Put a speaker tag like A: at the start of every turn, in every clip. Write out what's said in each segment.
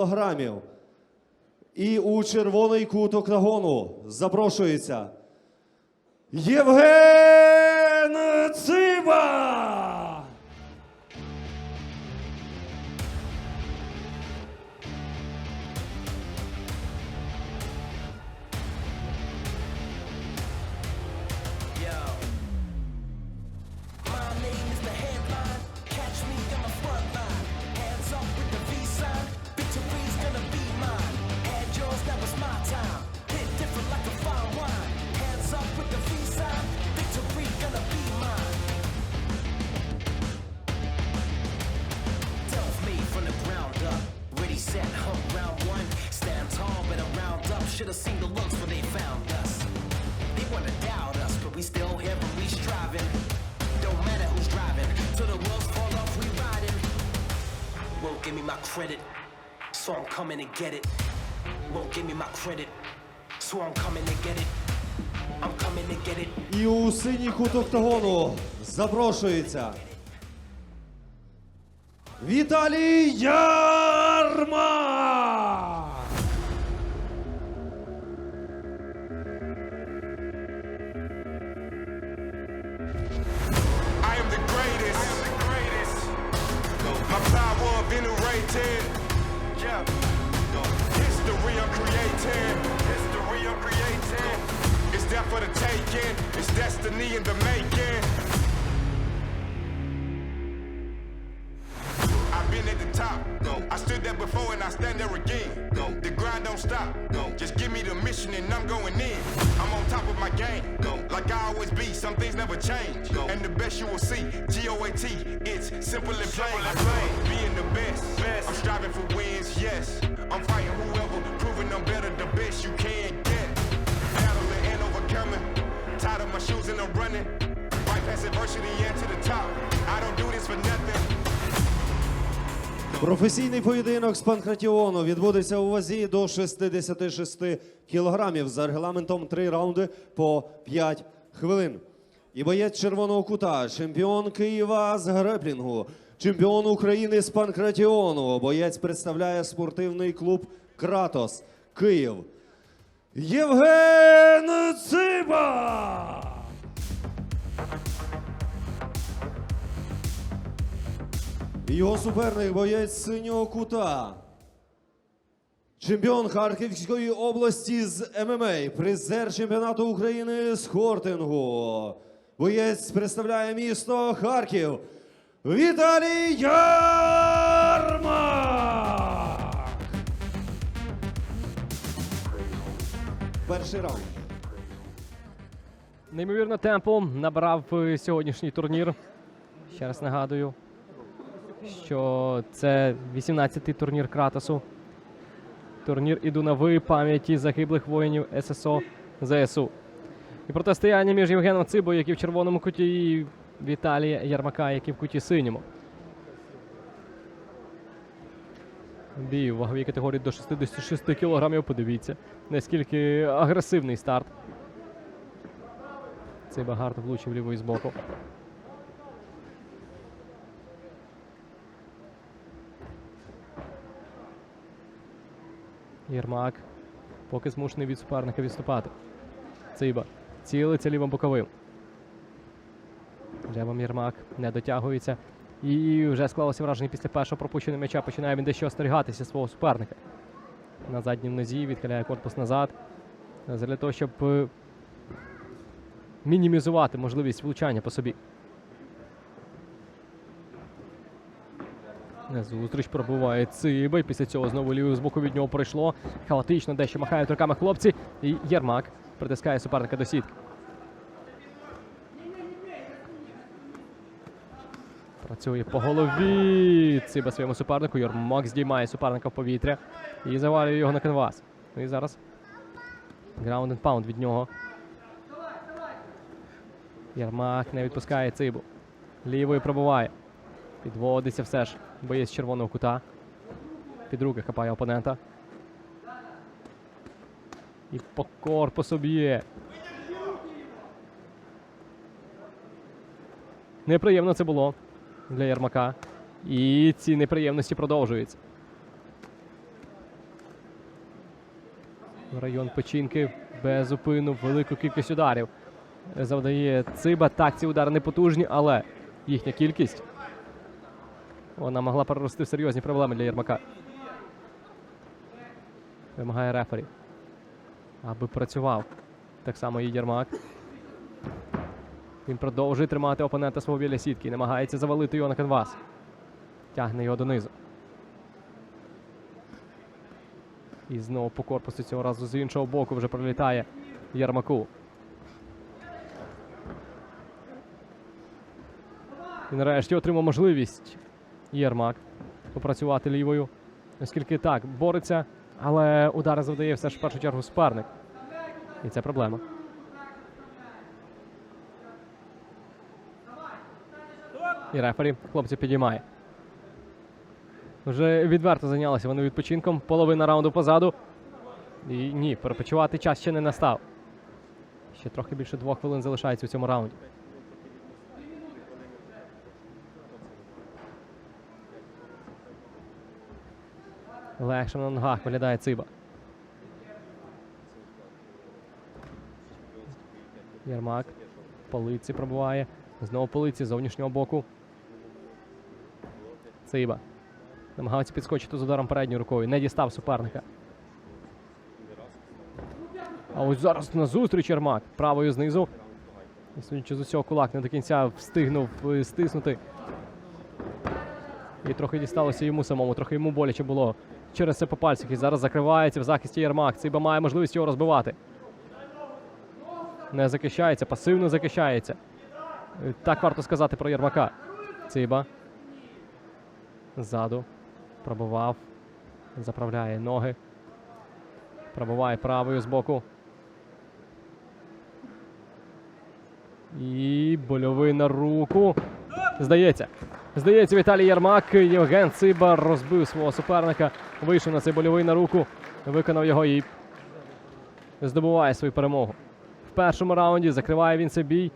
A: кілограмів. І у червоний кут октагону запрошується Євген
B: up. Should've seen the looks when they found us. They wanna doubt us, but we still here and we striving. Don't matter who's driving, till the wheels fall off, we riding. Won't give me my credit, so I'm coming to get it. Won't give me my credit, so I'm coming to get it. I'm coming to get it.
A: І у синій кут октагону запрошується Віталій Ярма!
C: My power venerated. Yeah. History I'm creating. History I'm creating. It's there for the taking. It's destiny in the making. I've been at the top. I stood there before and I stand there again. The grind don't stop. Just give me the mission and I'm going in. I'm on top of my game. Like I always be, some things never change. And the best you will see, G-O-A-T, it's simple and plain. Being the best. I'm striving for wins, yes. I'm fighting whoever, proving I'm better, the best you can get. Battling and overcoming. Tied up my shoes and I'm running. Right past adversity and to the
A: Професійний поєдинок з панкратіону відбудеться у вазі до 66 кілограмів за регламентом 3 раунди по 5 хвилин. І боєць червоного кута, чемпіон Києва з греплінгу, чемпіон України з панкратіону. Боєць представляє спортивний клуб Кратос Київ. Євген Циба! Його суперник боєць синього кута. Чемпіон Харківської області з ММА, призер чемпіонату України з хортингу. Боєць представляє місто Харків. Віталій Ярмак! Перший раунд.
D: Неймовірно темпу набрав е, сьогоднішній турнір. Ще раз нагадую, що це 18-й турнір Кратосу. Турнір іду на пам'яті загиблих воїнів ССО ЗСУ. І протистояння між Євгеном Цибою, який в червоному куті, і Віталія Ярмака, який в куті синьому. Бій у ваговій категорії до 66 кілограмів. Подивіться, наскільки агресивний старт. Цей багард влучив лівою з боку. Єрмак. Поки змушений від суперника відступати. Циба. Цілиться лівим боковим. Левом Єрмак не дотягується. І вже склалося враження після першого пропущеного м'яча. Починає він дещо остерігатися свого суперника. На задній нозі відхиляє корпус назад. Для того, щоб е, мінімізувати можливість влучання по собі. Зустріч пробиває Циба, і після цього знову лівою з боку від нього пройшло. Хаотично дещо махають руками хлопці. І Єрмак притискає суперника до сітки. Працює по голові. Циба своєму супернику. Єрмак здіймає суперника в повітря і завалює його на канвас. Ну і зараз граунд паунд від нього. Ярмак не відпускає цибу. Лівою пробиває. Підводиться все ж. Боєць червоного кута. Під руки хапає опонента. І по корпусу б'є. Неприємно це було для Ярмака. І ці неприємності продовжуються. район печінки без зупину, велику кількість ударів. Завдає Циба. Так, ці удари не потужні, але їхня кількість вона могла перерости в серйозні проблеми для Єрмака. Вимагає рефері. Аби працював. Так само і Єрмак. Він продовжує тримати опонента свого біля сітки і намагається завалити його на канвас. Тягне його донизу. І знову по корпусу цього разу з іншого боку вже пролітає Єрмаку. І нарешті отримав можливість Єрмак попрацювати лівою. Оскільки так, бореться, але удари завдає все ж в першу чергу суперник. І це проблема. І рефері хлопці підіймає. Вже відверто зайнялися вони відпочинком. Половина раунду позаду. І ні, перепочивати час ще не настав. Ще трохи більше двох хвилин залишається у цьому раунді. Легше на ногах виглядає Циба. Єрмак. Полиці пробуває. Знову полиці з зовнішнього боку. Циба. Намагається підскочити з ударом передньою рукою. Не дістав суперника. А ось зараз на зустріч Єрмак. Правою знизу. І судячи з усього, кулак не до кінця встигнув е, стиснути. І трохи дісталося йому самому, трохи йому боляче було через це по пальцях. І зараз закривається в захисті Єрмак. Циба має можливість його розбивати. Не захищається, пасивно захищається. Так варто сказати про Єрмака. Циба. Ззаду. Пробував. Заправляє ноги. Пробуває правою збоку. І больовий на руку. Здається. Здається, Віталій Єрмак. Євген Циба розбив свого суперника. Вийшов на цей больовий на руку. Виконав його і здобуває свою перемогу. В першому раунді закриває він цей бій.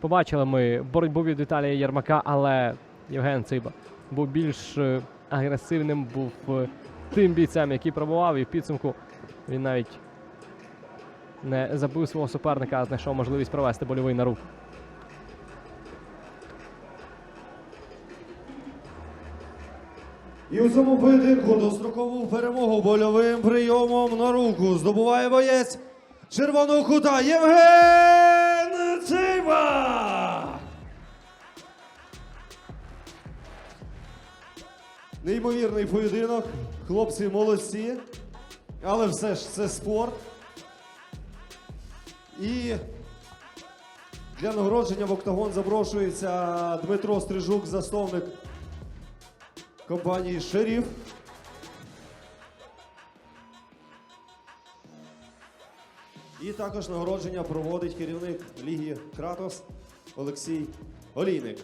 D: Побачили ми боротьбу від Віталія Єрмака, але Євген Циба був більш е, агресивним, був е, тим бійцем, який пробував, і в підсумку він навіть не забив свого суперника, а знайшов можливість провести больовий на руку.
A: І у цьому поєдинку дострокову перемогу больовим прийомом на руку здобуває боєць червоного кута Євген Циба! Неймовірний поєдинок. Хлопці молодці. Але все ж це спорт. І для нагородження в октагон запрошується Дмитро Стрижук, засновник компанії Шеріф. І також нагородження проводить керівник Ліги Кратос Олексій Олійник.